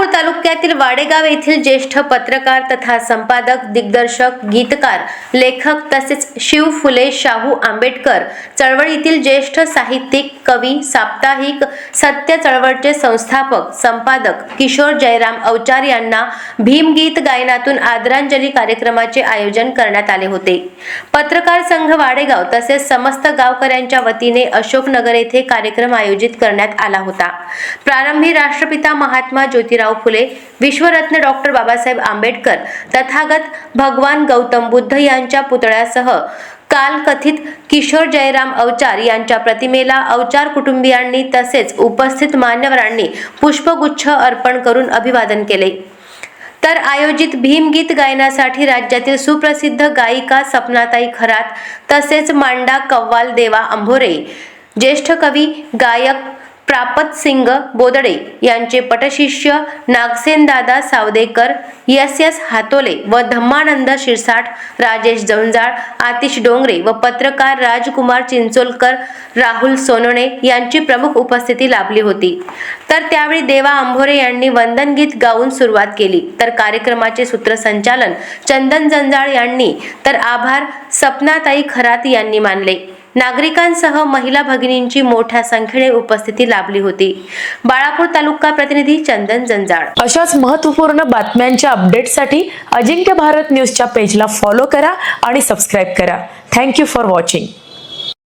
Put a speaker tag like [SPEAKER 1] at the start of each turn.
[SPEAKER 1] बाळापूर तालुक्यातील वाडेगाव येथील ज्येष्ठ पत्रकार तथा संपादक दिग्दर्शक गीतकार लेखक तसेच शिव फुले शाहू आंबेडकर चळवळीतील ज्येष्ठ साहित्यिक कवी साप्ताहिक सत्य चळवळचे संस्थापक संपादक किशोर जयराम अवचार यांना भीमगीत गायनातून आदरांजली कार्यक्रमाचे आयोजन करण्यात आले होते. पत्रकार संघ वाडेगाव तसेच समस्त गावकऱ्यांच्या वतीने अशोकनगर येथे कार्यक्रम आयोजित करण्यात आला होता. प्रारंभी राष्ट्रपिता महात्मा ज्योतिराव फुले विश्वरत्न डॉक्टर बाबासाहेब आंबेडकर तथागत भगवान गौतम बुद्ध यांच्या पुतळ्यासह काल कथित किशोर जयराम अवचार यांच्या प्रतिमेला अवचार कुटुंबियांनी तसेच उपस्थित मान्यवरांनी पुष्पगुच्छ अर्पण करून अभिवादन केले. तर आयोजित भीमगीत गायनासाठी राज्यातील सुप्रसिद्ध गायिका सपनाताई खरात तसेच मांडा कव्वाल देवा अंभोरे ज्येष्ठ कवी गायक प्रापत सिंग बोदडे यांचे पटशिष्य नागसेनदादा सावदेकर यस यस हातोले व धम्मानंद शिरसाट राजेश जवंजाळ आतिश डोंगरे व पत्रकार राजकुमार चिंचोलकर राहुल सोनोणे यांची प्रमुख उपस्थिती लाभली होती. तर त्यावेळी देवा आंभोरे यांनी वंदन गीत गाऊन सुरुवात केली. तर कार्यक्रमाचे सूत्रसंचालन चंदन जंजाळ यांनी. तर आभार सपनाताई खरात यांनी मानले. नागरिकांसह महिला भगिनींची मोठ्या संख्येने उपस्थिती लाभली होती. बाळापूर तालुका प्रतिनिधी चंदन जंजाळ.
[SPEAKER 2] अशाच महत्त्वपूर्ण बातम्यांच्या अपडेटसाठी अजिंक्य भारत न्यूजच्या पेजला फॉलो करा आणि सबस्क्राईब करा. Thank you for watching